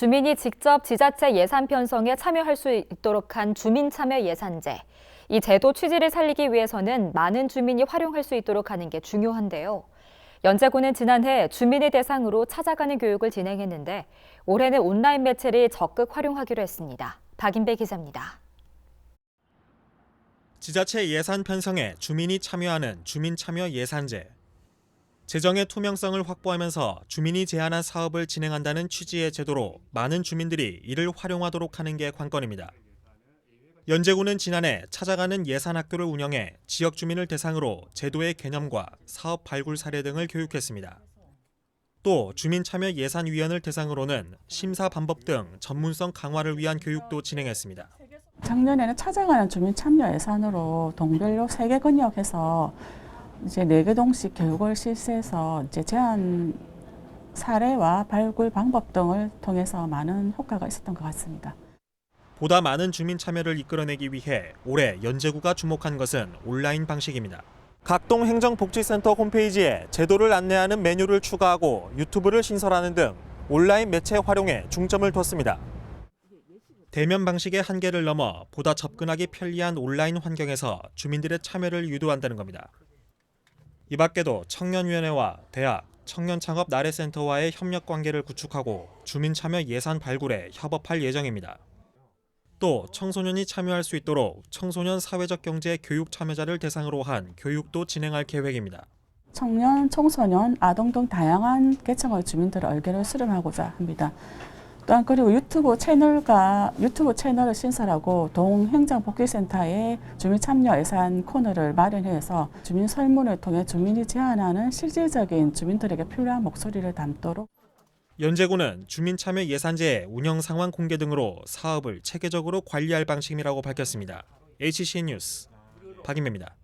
주민이 직접 지자체 예산 편성에 참여할 수 있도록 한 주민참여 예산제. 이 제도 취지를 살리기 위해서는 많은 주민이 활용할 수 있도록 하는 게 중요한데요. 연제구는 지난해 주민을 대상으로 찾아가는 교육을 진행했는데 올해는 온라인 매체를 적극 활용하기로 했습니다. 박인배 기자입니다. 지자체 예산 편성에 주민이 참여하는 주민참여 예산제. 재정의 투명성을 확보하면서 주민이 제안한 사업을 진행한다는 취지의 제도로 많은 주민들이 이를 활용하도록 하는 게 관건입니다. 연제구는 지난해 찾아가는 예산학교를 운영해 지역 주민을 대상으로 제도의 개념과 사업 발굴 사례 등을 교육했습니다. 또 주민참여 예산위원을 대상으로는 심사 방법 등 전문성 강화를 위한 교육도 진행했습니다. 작년에는 찾아가는 주민 참여 예산으로 동별로 세개 권역해서 이제 네개 동씩 교육을 실시해서 이제 제안 사례와 발굴 방법 등을 통해서 많은 효과가 있었던 것 같습니다. 보다 많은 주민 참여를 이끌어내기 위해 올해 연제구가 주목한 것은 온라인 방식입니다. 각동 행정복지센터 홈페이지에 제도를 안내하는 메뉴를 추가하고 유튜브를 신설하는 등 온라인 매체 활용에 중점을 뒀습니다. 대면 방식의 한계를 넘어 보다 접근하기 편리한 온라인 환경에서 주민들의 참여를 유도한다는 겁니다. 이 밖에도 청년위원회와 대학, 청년창업 나래센터와의 협력 관계를 구축하고 주민 참여 예산 발굴에 협업할 예정입니다. 또 청소년이 참여할 수 있도록 청소년 사회적 경제 교육 참여자를 대상으로 한 교육도 진행할 계획입니다. 청년, 청소년, 아동 등 다양한 계층의 주민들의 얼개를 수렴하고자 합니다. 또한 그리고 유튜브 채널과 유튜브 채널을 신설하고 동행정복지센터에 주민 참여 예산 코너를 마련해서 주민 설문을 통해 주민이 제안하는 실질적인 주민들에게 필요한 목소리를 담도록 연제구는 주민 참여 예산제의 운영 상황 공개 등으로 사업을 체계적으로 관리할 방침이라고 밝혔습니다. HC 뉴스 박인배입니다.